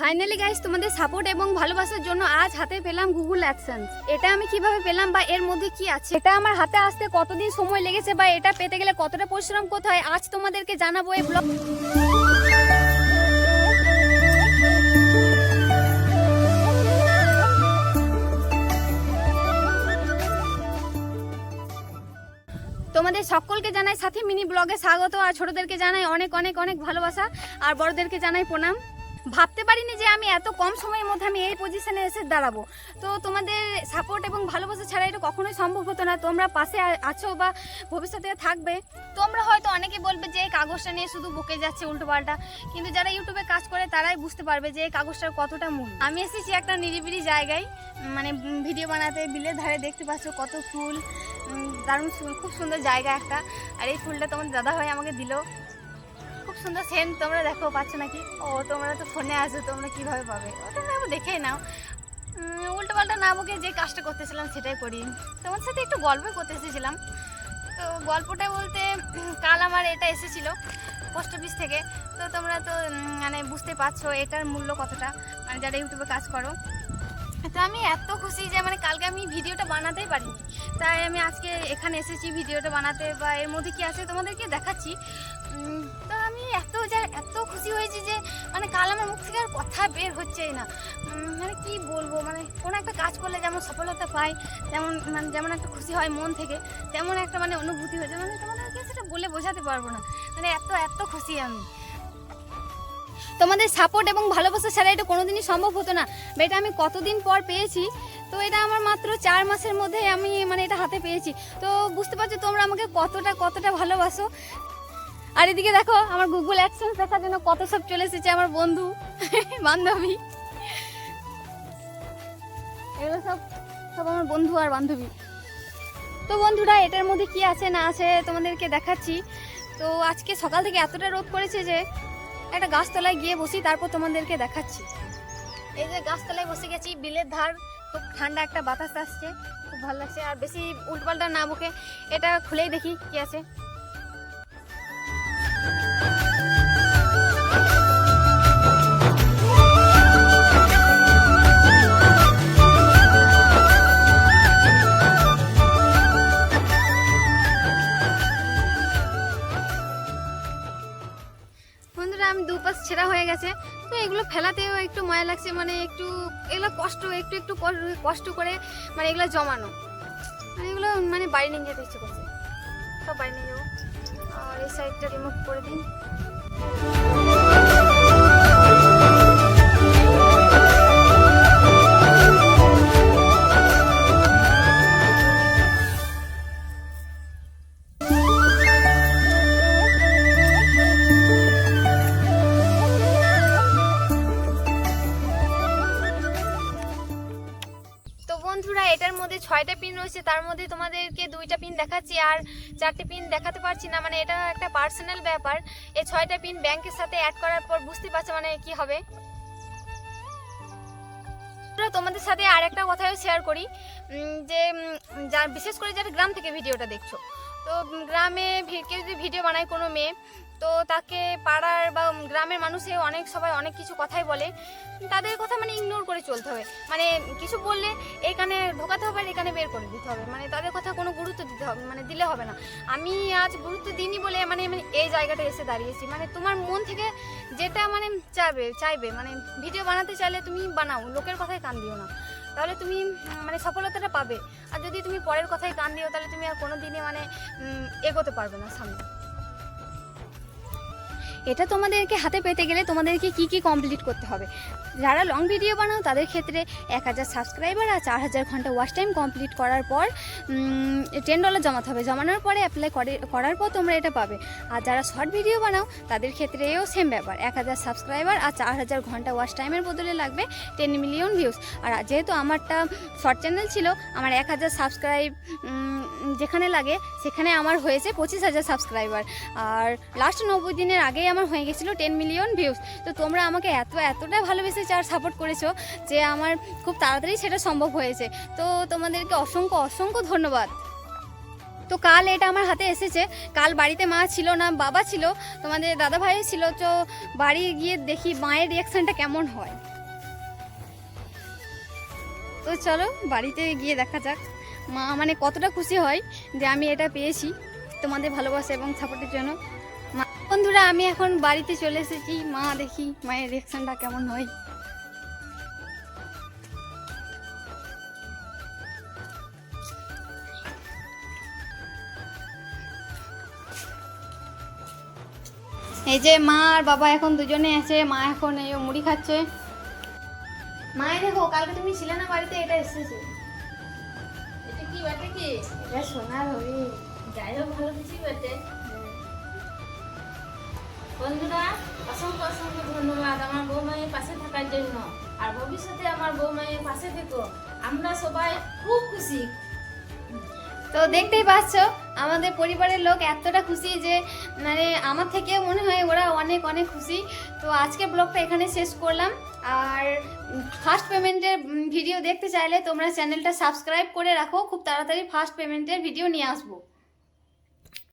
Finally guys তোমাদের support এবং ভালোবাসার জন্য আজ হাতে পেলাম গুগল অ্যাকশন এটা আমি কীভাবে পেলাম বা এর মধ্যে কি আছে? এটা আমার হাতে আসতে কতদিন সময় লেগেছে বা এটা পেতে গেলে কতটা পরিশ্রম করতে হয়, আজ তোমাদেরকে জানাব এই ব্লগ তোমাদের সকলকে জানাই সাথে মিনি ব্লগে স্বাগত, আর ছোটদেরকে জানাই অনেক অনেক অনেক ভালোবাসা, আর বড়দেরকে জানাই প্রণাম। ভাবতে পারিনি যে আমি এত কম সময়ের মধ্যে আমি এই পজিশনে এসে দাঁড়াবো। তো তোমাদের সাপোর্ট এবং ভালোবাসা ছাড়া এটা কখনোই সম্ভব হতো না। তোমরা পাশে আছো বা ভবিষ্যতে থাকবে। তোমরা হয়তো অনেকে বলবে যে এই কাগজটা নিয়ে শুধু বকে যাচ্ছে উল্টো পাল্টা কিন্তু যারা ইউটিউবে কাজ করে, তারাই বুঝতে পারবে যে এই কাগজটার কতটা মূল আমি এসেছি একটা নিরিবিলি জায়গায় মানে ভিডিও বানাতে, বিলের ধারে দেখতে পাচ্ছ কত ফুল। দারুণ খুব সুন্দর জায়গা একটা। আর এই ফুলটা তোমার দাদা ভাই আমাকে দিল। সুন্দর সেন্ট তোমরা দেখো, পাচ্ছ নাকি? ও, তোমরা তো ফোনে আসো তোমরা কীভাবে পাবে? ওটা না দেখেই নাও। উল্টো পাল্টা না বকে যে কাজটা করতেছিলাম, সেটাই করি। তোমার সাথে একটু গল্পই করতে এসেছিলাম তো গল্পটা বলতে, কাল আমার এটা এসেছিল পোস্ট অফিস থেকে। তো তোমরা তো মানে বুঝতে পারছ, এটার মূল্য কতটা? মানে যারা ইউটিউবে কাজ করো তো আমি এত খুশি যে মানে কালকে আমি ভিডিওটা বানাতেই পারিনি। তাই আমি আজকে এখানে এসেছি ভিডিওটা বানাতে বা এর মধ্যে কি আছে তোমাদেরকে দেখাচ্ছি। তো আমি এত যা, এত খুশি হয়েছি যে মানে কাল আমার মুখ থেকে আর কথা বের হচ্ছেই না। মানে কি বলব মানে কোনো একটা কাজ করলে যেমন সফলতা পাই, তেমন মানে যেমন একটা খুশি হয় মন থেকে, তেমন একটা মানে অনুভূতি হয়েছে মানে তোমাদেরকে সেটা বলে বোঝাতে পারব না। মানে এত এত খুশি আমি। তোমাদের সাপোর্ট এবং ভালোবাসা ছাড়া এটা কোনোদিনই সম্ভব হতো না। বা এটা আমি কতদিন পর পেয়েছি, তো এটা আমার মাত্র চার মাসের মধ্যে আমি মানে এটা হাতে পেয়েছি। তো বুঝতে পারছ তোমরা আমাকে কতটা কতটা ভালোবাসো। আর এদিকে দেখো, আমার গুগল অ্যাকশন দেখার জন্য কত সব চলে এসেছে আমার বন্ধু, বান্ধবী। এগুলো সব সব আমার বন্ধু আর বান্ধবী। তো বন্ধুরা, এটার মধ্যে কি আছে না আছে তোমাদেরকে দেখাচ্ছি। তো আজকে সকাল থেকে এতটা রোদ করেছে যে একটা গাছতলায় গিয়ে বসি, তারপর তোমাদেরকে দেখাচ্ছি। এই যে গাছতলায় বসে গেছি, বিলের ধার, খুব ঠান্ডা একটা বাতাস আসছে, খুব ভালো লাগছে। আর বেশি উল্টপাল্টা না বুকে, এটা খুলেই দেখি কি আছে। বন্ধুরা, আমি দুপাশ ছেঁড়া হয়ে গেছে। তো এগুলো ফেলাতেও একটু মায়া লাগছে মানে একটু এগুলো কষ্ট, একটু একটু কষ্ট করে মানে এগুলো জমানো। মানে এগুলো মানে বাড়ি নিয়ে যেতে ইচ্ছে করছে। সব বাড়ি নিয়ে যাব। আর এই সাইডটা রিমুভ করে দিন। এটার মধ্যে ছয়টা পিন রয়েছে, তার মধ্যে তোমাদেরকে দুইটা পিন দেখাচ্ছি আর চারটে পিন দেখাতে পারছি না মানে এটা একটা পার্সোনাল ব্যাপার। এই ছয়টা পিন ব্যাংকের সাথে অ্যাড করার পর বুঝতে পারছ মানে কি হবে? তোমাদের সাথে আর একটা কথাও শেয়ার করি যে বিশেষ করে যারা গ্রাম থেকে ভিডিওটা দেখছ। তো গ্রামে কেউ যদি ভিডিও বানায় কোনো মেয়ে তো তাকে পাড়ার বা গ্রামের মানুষে অনেক সবাই অনেক কিছু কথাই বলে। তাদের কথা মানে ইগনোর করে চলতে হবে। মানে কিছু বললে এখানে ঢোকাতে হবে আর এখানে বের করে দিতে হবে। মানে তাদের কথা কোনো গুরুত্ব দিতে হবে মানে দিলে হবে না। আমি আজ গুরুত্ব দিইনি বলে মানে আমি এই জায়গাটা এসে দাঁড়িয়েছি। মানে তোমার মন থেকে যেটা মানে চাইবে চাইবে মানে ভিডিও বানাতে চাইলে তুমি বানাও, লোকের কথায় কান দিও না। তাহলে তুমি মানে সফলতাটা পাবে। আর যদি তুমি পরের কথায় কান দিও, তাহলে তুমি আর কোনো দিনে মানে এগোতে পারবে না সামনে। এটা তোমাদেরকে হাতে পেতে গেলে তোমাদেরকে কি কি কমপ্লিট করতে হবে? যারা লং ভিডিও বানাও, তাদের ক্ষেত্রে এক হাজার সাবস্ক্রাইবার আর চার হাজার ঘণ্টা ওয়াচ টাইম কমপ্লিট করার পর টেন ডলার জমাতে হবে। জমানোর পরে অ্যাপ্লাই করার পর তোমরা এটা পাবে। আর যারা শর্ট ভিডিও বানাও, তাদের ক্ষেত্রেও সেম ব্যাপার। এক হাজার সাবস্ক্রাইবার আর চার হাজার ঘণ্টা ওয়াচ টাইমের বদলে লাগবে টেন মিলিয়ন ভিউজ আর যেহেতু আমারটা শর্ট চ্যানেল ছিল, আমার এক হাজার সাবস্ক্রাইব যেখানে লাগে, সেখানে আমার হয়েছে পঁচিশ হাজার সাবস্ক্রাইবার আর লাস্ট নব্বই দিনের আগেই আমার হয়ে গেছিল টেন মিলিয়ন ভিউজ তো তোমরা আমাকে এত, এতটা ভালোবেসে আর সাপোর্ট করেছ যে আমার খুব তাড়াতাড়ি সেটা সম্ভব হয়েছে। তো তোমাদেরকে অসংখ্য অসংখ্য ধন্যবাদ। তো কাল এটা আমার হাতে এসেছে। কাল বাড়িতে মা ছিল না, বাবা ছিল, তোমাদের দাদা ভাই ছিল, তো বাড়ি গিয়ে দেখি মায়ের রিয়াকশনটা কেমন হয়। তো চলো বাড়িতে গিয়ে দেখা যাক। মা মানে কতটা খুশি হয় যে আমি এটা পেয়েছি তোমাদের ভালোবাসা এবং সাপোর্টের জন্য। মা, বন্ধুরা, আমি এখন বাড়িতে চলে এসেছি। মা, দেখি মায়ের রিয়াকশনটা কেমন হয়। এই যে মা আর বাবা এখন দুজনে আছে। মা এখন এই মুড়ি খাচ্ছে। মায়ে দেখো, কালকে তুমি ছিলে না বাড়িতে, এটা এসেছে। ভালো বন্ধুরা, অসংখ্য অসংখ্য ধন্যবাদ আমার বৌমায়ের পাশে থাকার জন্য। আর ভবিষ্যতে আমার বৌমায়ের পাশে থেকো। আমরা সবাই খুব খুশি। তো দেখতেই পাচ্ছ, আমাদের পরিবারের লোক এতটা খুশি যে মানে আমার থেকে মনে হয় ওরা অনেক অনেক খুশি। তো আজকে ব্লগটা এখানে শেষ করলাম। আর ফার্স্ট পেমেন্টের ভিডিও দেখতে চাইলে তোমরা চ্যানেলটা সাবস্ক্রাইব করে রাখো। খুব তাড়াতাড়ি ফার্স্ট পেমেন্টের ভিডিও নিয়ে আসব।